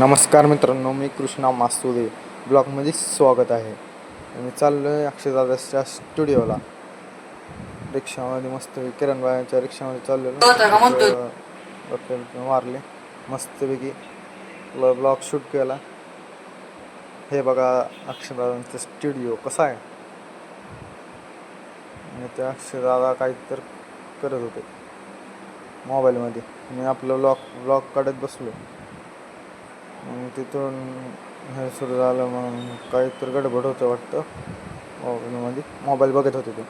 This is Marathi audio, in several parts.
नमस्कार मित्रांनो मी कृष्णा मासुदे. ब्लॉगमध्ये स्वागत आहे. मी चाललो आहे अक्षयदादाच्या स्टुडिओला. रिक्षामध्ये मस्त किरणबाईच्या रिक्षामध्ये चाललेलो मारले. मस्तपैकी ब्लॉग शूट केला. हे बघा अक्षयदादांचा स्टुडिओ कसा आहे? आणि ते अक्षयदादा काहीतरी करत होते. मोबाईलमध्ये. मी आपलं ब्लॉग ब्लॉग काढत बसलो मग तिथून हे सुरू झालं मग काही तर गडबड होतं वाटतं. मोबाईलमध्ये मोबाईल बघत होते ते.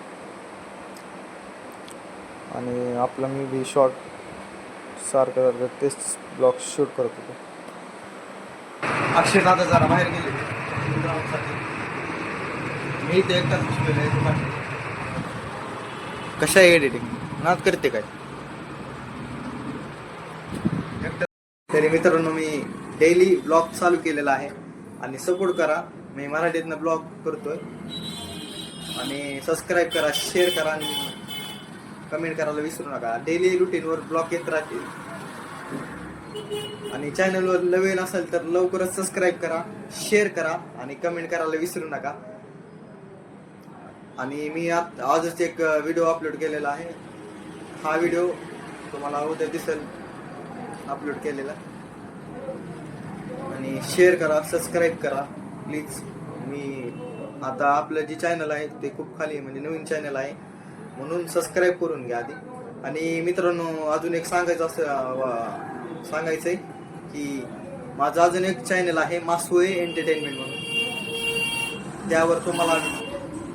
आणि आपलं मी बी शॉर्ट सारखं सारखं तेच ब्लॉग शूट करत होतो. अक्षय दादा जरा बाहेर गेले. मी ते एकटाच कशा आहे एडिटिंग नाच करते काय? तरी मित्रांनो मी डेली ब्लॉग चालू केलेला आहे. आणि सपोर्ट करा. मी मराठीतनं ब्लॉग करतोय. आणि सबस्क्राईब करा शेअर करा आणि कमेंट करायला विसरू नका. डेली रुटीनवर ब्लॉग येत राहतील आणि चॅनलवर नवीन असेल तर लवकरच सबस्क्राईब करा शेअर करा आणि कमेंट करायला विसरू नका. आणि मी आजच एक व्हिडिओ अपलोड केलेला आहे. हा व्हिडिओ तुम्हाला उद्या दिसेल अपलोड केलेला. आणि शेअर करा सबस्क्राईब करा. प्लीज मी आता आपलं जे चॅनल आहे ते खूप खाली आहे, म्हणजे नवीन चॅनल आहे. म्हणून सबस्क्राईब करून घ्या आधी. आणि मित्रांनो अजून एक सांगायचं असं वा- सांगायचं आहे की माझं अजून एक चॅनल आहे मासुळे एंटरटेनमेंट म्हणून. त्यावर तुम्हाला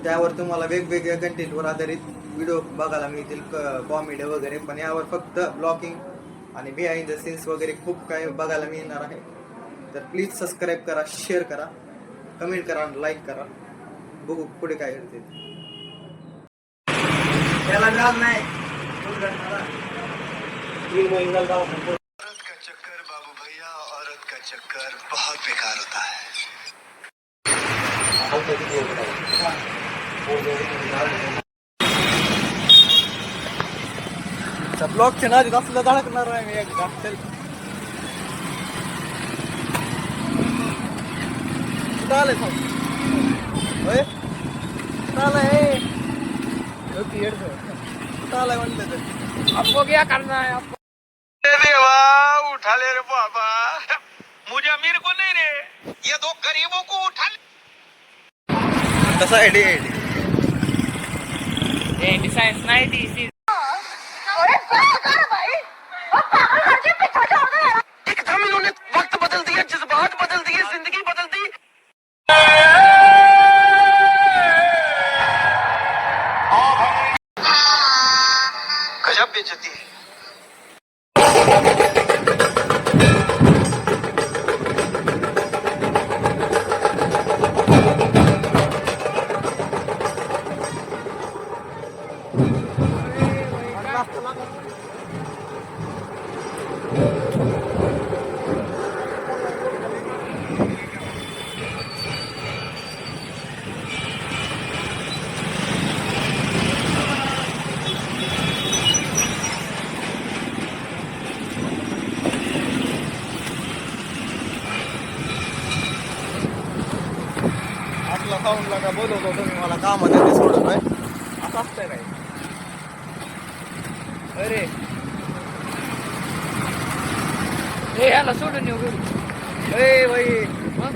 त्यावर तुम्हाला वेगवेगळ्या कंटेंटवर आधारित व्हिडिओ बघायला मिळतील कॉमेडी वगैरे. पण यावर फक्त ब्लॉगिंग आणि बिहाइंड द सीन्स वगैरे खूप काही बघायला मिळणार आहे. तर प्लीज़ सबस्क्राईब करा शेअर करा कमेंट करा लाईक करा। बघू पुढे काय घडते त्याला मिळालं नाही। औरत का चक्कर बाबू भैया औरत का चक्कर बहुत बेकार होता है। ब्लॉगच्या नादीत असलं धडकणार आहे मी एकदा तरी होय कुठं आलाय होती येडचं. कुठं आलाय म्हणलं तर आपको क्या करना है आपको? देवा उठा ले रे बाबा। मुझे अमीर को नहीं रे। ये दो गरीबों को उठा ले। कसा आयडी आयडी एटी साइंस नाइटी सी। अरे क्या कर भाई। अब पागल करके पीछा छोड़ दे एकदम इन्होंने वक्त बदल दिया जज्बात बदल दिए ज़िंदगी गजब बेचती है। आपला साऊंडला का बोलवतो तुम्ही मला कामात येते सोडत आहे. असं असतंय काय अरे. हे याला सोडून येऊ घरी. ए बाई. मग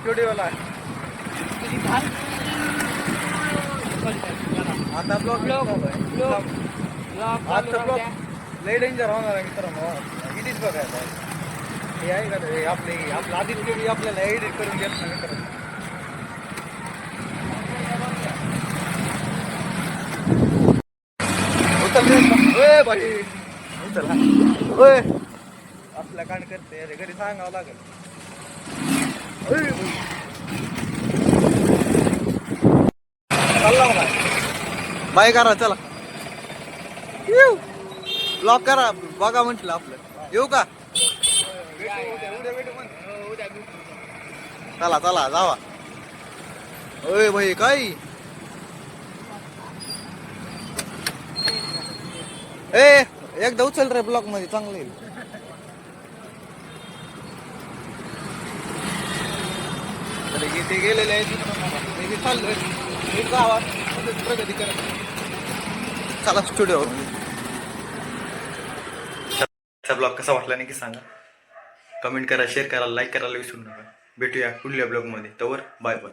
स्टुडिओला. आता ब्लॉग ब्लॉग आता ब्लॉग लय डेंजर होणार आहे मित्रांनो. इथेच बघायचं हे आहे का हे आपले आपलं बी आपल्याला एडिट करून घेत नाही मित्रांनो उचल रे. ओय बाई. उचल हा. ओय असल्या कांड करते अरे घरी सांगावं लागेल. चालला मला बाय करा चला. येऊ. ब्लॉक करा बघा म्हटलं आपलं. येऊ का? चला चला जावा. ओय भाई काय? ए एकदा उचल रे ब्लॉकमध्ये चांगलं येईल. ते गेलेले आहेत. मी बी चाललोय मी गावात मध्येच प्रगती करत चला स्टुडिओ ब्लॉग कसा वाटला नाही की सांगा. कमेंट करा शेअर करा लाईक करायला विसरू नका. भेटूया पुढल्या ब्लॉगमध्ये तवर बाय बाय